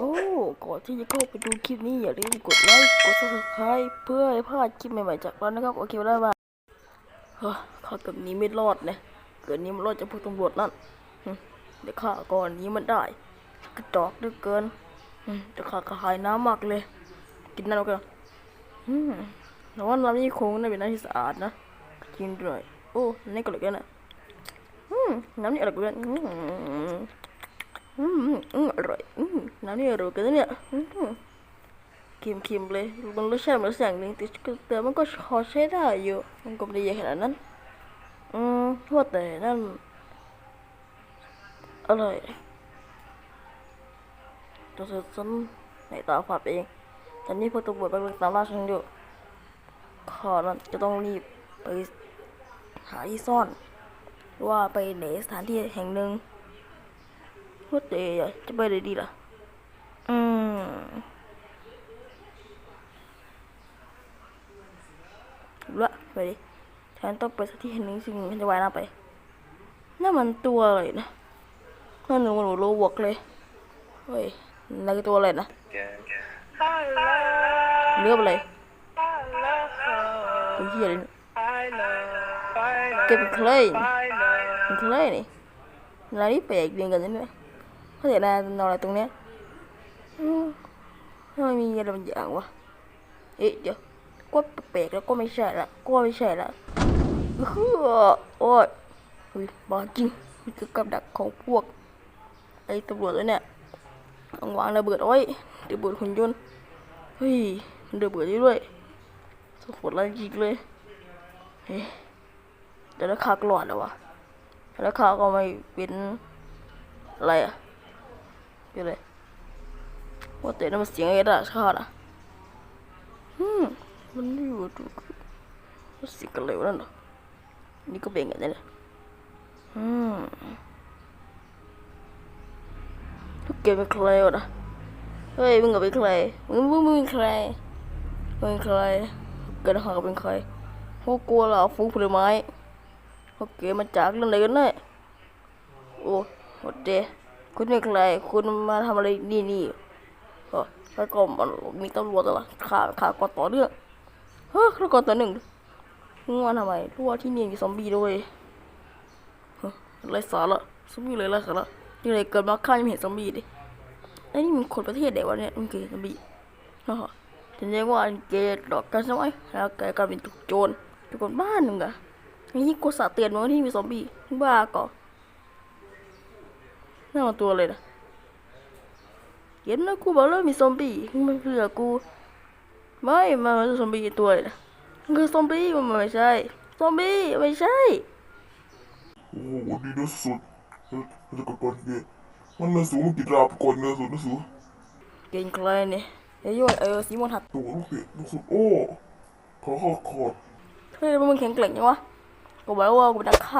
โอ้ก่อนที่จะเข้าไปดูคลิปนี้อย่าลืมกดไลค์กด subscribe เพื่อให้พลาดคลิปใหม่ๆจากเรานะครับโอเคได้ป่ะเฮ้ยข้าเกับนี้ไม่รอดเนี่ยเกิดนี้มันรอดจากพวกตำรวจนั่นเดี๋ยวข้าก่อนนี้มันได้กระจอกเหลือเกินเดี๋ยวข้าก็หายน้ำมากเลย กินน้ำแล้วกันอืมแต่ว่าน้ำนี่คงน่าเป็นน้ำที่สะอาดนะกินด้วยโอ้นี่ก็เหลือเกินอะอืมน้ำนี่อร่อยเกิน อืมอืมอร่อยอืมน้ำนี่อร่อยกันนะเนี่ยอืมเค็มๆเลยมันรสชาติมันอย่างหนึ่งแต่แต่มันก็พอใช้ได้อยู่ มันก็ไม่ได้ใหญ่ขนาดนั้น อืมว่าแต่นั่นอร่อยตัวฉันในตาฝาดเองตอนนี้พวกตำรวจกำลังตามล่าฉันอยู่ข้านั้นจะต้องรีบไปหาที่ซ่อน ว่าไปไหนสถานที่แห่งหนึ่ง ว่าแต่จะไปไหนดีล่ะ อืมละไปดิฉันต้องไปสักที่แห่งหนึ่งซึ่งฉันจะว่ายน้ำไปนั่นมันตัวอะไรนะนั่นหนูหนูโลบวกเลยเฮ้ยนั่นคือตัวอะไรนะเรืออะไรตัวเหี้ยเนี่ยเก็บเป็นเคลยเป็นเคลยนี่อะไรนี่แปลกเรียนกันนี่เนี่ เขาเสียดายนอนอะไรตรงเนี้ยอืมทำไมมีอะไรบางอย่างวะ เอ๊ะเดี๋ยวก็แปลกแล้วก็ไม่ใช่ละก็ไม่ใช่ละเฮ้อโอ้ยเฮ้ยบ้าจริงนี่คือกับดักของพวก ไอ้ตำรวจแล้วเนี่ยต้องวางระเบิดเอาไว้ระเบิดหุ่นยนต์เฮ้ยมันระเบิดได้ด้วยสโหดร้ายจริงเลยเฮ้ยแต่แล้วข้าก็รอดแล้ววะแล้วข้าก็ไม่เป็นอะไรอะ เป็นไรว่าแต่นั่นมันเสียงไอ้ดาชาติอะอืมมันอยู่ดูมันเสียงกันเลยวนั่นหรอนี่ก็เป็นกันเนี่ยอืมทุกเกมเป็นใครวะนะเฮ้ยมึงกับเป็นใครมึงมึงมึงเป็นใครมึงเป็นใครเกิดหาเป็นใครพวกกลัวเหรอฟูผลไม้พวกเกมมาจากเรื่องอะไรกันเนี่ยโอ้หมดเด คุณเป็นใครคุณมาทำอะไรนี่นี่เออแล้วก็มันมีตำรวจอะไรข่าข่าก่อต่อเรื่องเฮ้ยแล้วก่อต่อหนึ่งมึงมาทำไมรู้ว่าที่นี่มีซอมบี้ด้วยไรสาระซอมบี้เลยไรสาระยังไงเกิดมาข้ายังไม่เห็นซอมบี้ดิไอ้นี่มันคนประเทศไหนวะเนี่ยมันเกย์ซอมบี้อ๋อฉันเรียกว่าเกย์หลอกกันใช่ไหมแล้วแกกลายเป็นโจรเป็นคนบ้านหนึ่งอะนี่กูสาเตือนมึงที่มีซอมบี้บ้าก่อน นั่นมันตัวอะไรนะเห็นนะกูบอกแล้วมีซอมบี้มึงไม่เชื่อกู ไม่มันไม่ใช่ซอมบี้ตัวเลยนะมันคือซอมบี้มันไม่ใช่ซอมบี้ไม่ใช่โอ้โหวันนี้นะสุดเฮ้ยจะกดก่อนเกมันนะสูงมันกี่ดาบก่อนนะสุดนะสูเก่งใครเนี่ยไอ้ยอดเออสีมอนหัดตัวลูกเกนะสุดโอ้ขอขอขอดเฮ้ยมึงแข็งแกร่งจังวะกูบอกแล้วว่ากูเป็นนักฆ่า